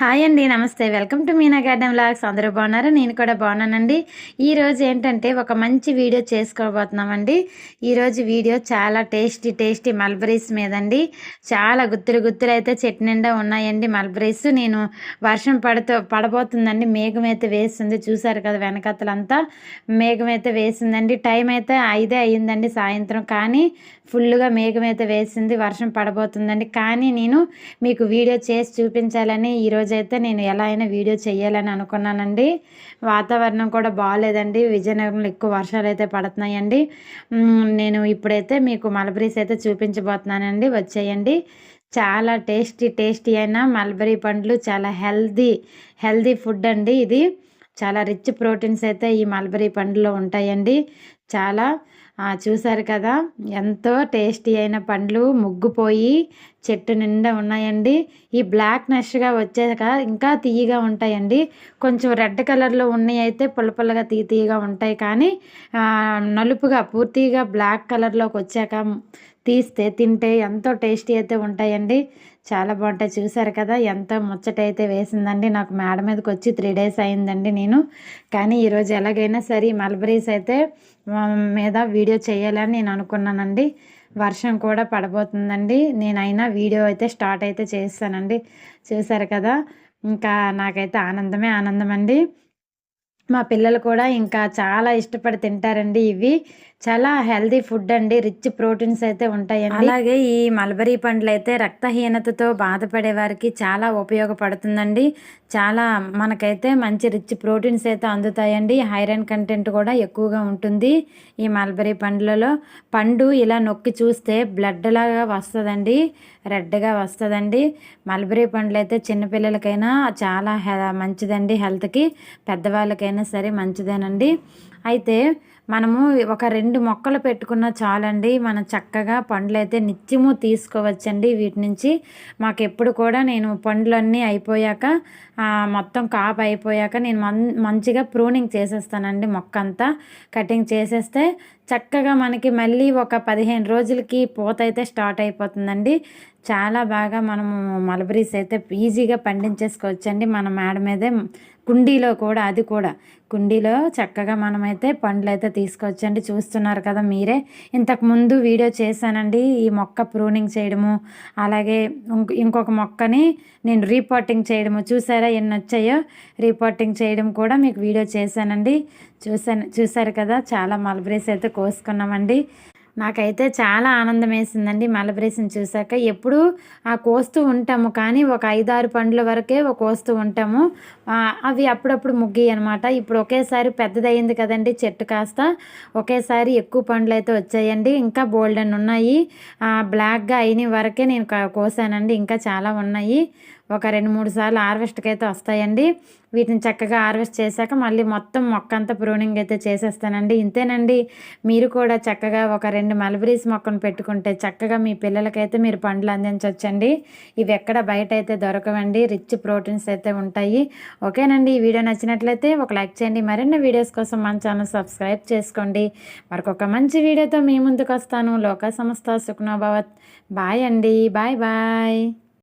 Hi అండి నమస్తే. Welcome to Meena garden vlogs. అందరూ బాగున్నారు? నేను కూడా బాగున్నానండి. ఈరోజు ఏంటంటే ఒక మంచి వీడియో చేసుకోబోతున్నామండి. ఈరోజు వీడియో చాలా టేస్టీ టేస్టీ మల్బరీస్ మీదండి. చాలా గుత్తులు గుత్తులు అయితే చెట్టు నిండా ఉన్నాయండి మల్బరీస్. నేను వర్షం పడుతూ పడబోతుందండి. మేఘం అయితే వేస్తుంది చూసారు కదా వెనకతలంతా మేఘం అయితే వేసిందండి. టైం అయితే ఐదే అయ్యిందండి సాయంత్రం. కానీ ఫుల్గా మేఘం అయితే వేసింది. వర్షం పడబోతుందండి. కానీ నేను మీకు వీడియో చేసి చూపించాలని ఈరోజు అయితే నేను ఎలా అయినా వీడియో చేయాలని అనుకున్నానండి. వాతావరణం కూడా బాగాలేదండి విజయనగరంలో ఎక్కువ వర్షాలు అయితే పడుతున్నాయండి నేను ఇప్పుడైతే మీకు మలబరీస్ అయితే చూపించబోతున్నానండి. వచ్చేయండి. చాలా టేస్టీ టేస్టీ అయిన మల్బరీ పండ్లు. చాలా హెల్దీ హెల్దీ ఫుడ్ అండి ఇది. చాలా రిచ్ ప్రోటీన్స్ అయితే ఈ మల్బరీ పండ్లో ఉంటాయండి. చాలా చూసారు కదా? ఎంతో టేస్టీ అయిన పండ్లు. ముగ్గుపోయి చెట్టు నిండా ఉన్నాయండి. ఈ బ్లాక్ నెష్గా వచ్చాక ఇంకా తీయగా ఉంటాయండి. కొంచెం రెడ్ కలర్లో ఉన్నాయి అయితే పుల్ల తీ తీయగా ఉంటాయి. కానీ నలుపుగా పూర్తిగా బ్లాక్ కలర్లోకి వచ్చాక తీస్తే తింటే ఎంతో టేస్టీ అయితే ఉంటాయండి. చాలా బాగుంటాయి. చూసారు కదా ఎంతో ముచ్చట అయితే వేసిందండి. నాకు మేడ మీదకి వచ్చి త్రీ డేస్ అయిందండి నేను. కానీ ఈరోజు ఎలాగైనా సరే మల్బరీస్ అయితే మీద వీడియో చేయాలని నేను అనుకున్నానండి. వర్షం కూడా పడబోతుందండి. నేనైనా వీడియో అయితే స్టార్ట్ అయితే చేస్తానండి. చూసారు కదా? ఇంకా నాకైతే ఆనందమే ఆనందం అండి మా పిల్లలు కూడా ఇంకా చాలా ఇష్టపడి తింటారండి ఇవి. చాలా హెల్దీ ఫుడ్ అండి. రిచ్ ప్రోటీన్స్ అయితే ఉంటాయండి. అలాగే ఈ మల్బరీ పండ్లు అయితే రక్తహీనతతో బాధపడే వారికి చాలా ఉపయోగపడుతుందండి. చాలా మనకైతే మంచి రిచ్ ప్రోటీన్స్ అయితే అందుతాయండి. ఐరన్ కంటెంట్ కూడా ఎక్కువగా ఉంటుంది ఈ మల్బరీ పండ్లలో. పండు ఇలా నొక్కి చూస్తే బ్లడ్ లాగా వస్తుందండి. రెడ్గా వస్తుందండి. మల్బరీ పండ్లు అయితే చిన్నపిల్లలకైనా చాలా మంచిదండి హెల్త్కి. పెద్దవాళ్ళకైనా సరే మంచిదేనండి. అయితే మనము ఒక రెండు మొక్కలు పెట్టుకున్న చాలండి. మనం చక్కగా పండ్లు అయితే నిత్యము తీసుకోవచ్చండి. వీటి నుంచి మాకు ఎప్పుడు కూడా నేను పండ్లన్నీ అయిపోయాక మొత్తం కాపు అయిపోయాక నేను మంచిగా ప్రూనింగ్ చేసేస్తానండి మొక్క అంతా కటింగ్ చేసేస్తే చక్కగా మనకి మళ్ళీ ఒక పదిహేను రోజులకి పూత అయితే స్టార్ట్ అయిపోతుందండి. చాలా బాగా మనము మలబరీస్ అయితే ఈజీగా పండించేసుకోవచ్చండి. మన మేడ మీదే కుండీలో కూడా అది కూడా. కుండీలో చక్కగా మనమైతే పండ్లు అయితే తీసుకోవచ్చండి చూస్తున్నారు కదా మీరే. ఇంతకు ముందు వీడియో చేశానండి. ఈ మొక్క ప్రూనింగ్ చేయడము అలాగే ఇంకొక మొక్కని నేను రీపోర్టింగ్ చేయడము. చూసారా ఎన్ని వచ్చాయో రీపోర్టింగ్ చేయడం కూడా మీకు వీడియో చేశానండి. చూసాను చూసారు కదా? చాలా మల్బరీస్ అయితే కోసుకున్నామండి. నాకైతే చాలా ఆనందం వేసిందండి మలబరీస్ని చూశాక. ఎప్పుడూ ఆ కోస్తూ ఉంటాము కానీ ఒక ఐదారు పండ్ల వరకే కోస్తూ ఉంటాము. అవి అప్పుడప్పుడు ముగ్గి అనమాట ఇప్పుడు ఒకేసారి పెద్దదయ్యింది కదండి చెట్టు కాస్త. ఒకేసారి ఎక్కువ పండ్లు అయితే వచ్చాయండి. ఇంకా బోల్డెన్ ఉన్నాయి. బ్లాక్గా అయిన వరకే నేను కోసానండి. ఇంకా చాలా ఉన్నాయి. ఒక రెండు మూడు సార్లు హార్వెస్ట్కి అయితే వస్తాయండి. వీటిని చక్కగా హార్వెస్ట్ చేశాక మళ్ళీ మొత్తం మొక్క అంతా ప్రూనింగ్ అయితే చేసేస్తానండి. ఇంతేనండి. మీరు కూడా చక్కగా ఒక రెండు మల్బరీస్ మొక్కను పెట్టుకుంటే చక్కగా మీ పిల్లలకైతే మీరు పండ్లు అందించవచ్చండి ఇవి ఎక్కడ బయట అయితే దొరకవండి. రిచ్ ప్రోటీన్స్ అయితే ఉంటాయి. ఓకేనండి. ఈ వీడియో నచ్చినట్లయితే ఒక లైక్ చేయండి. మరిన్ని వీడియోస్ కోసం మన ఛానల్ సబ్స్క్రైబ్ చేసుకోండి. మరొక మంచి వీడియోతో మీ ముందుకు వస్తాను లోక సంస్థ సుఖ్నోభవత్. బాయ్ అండి. Bye bye.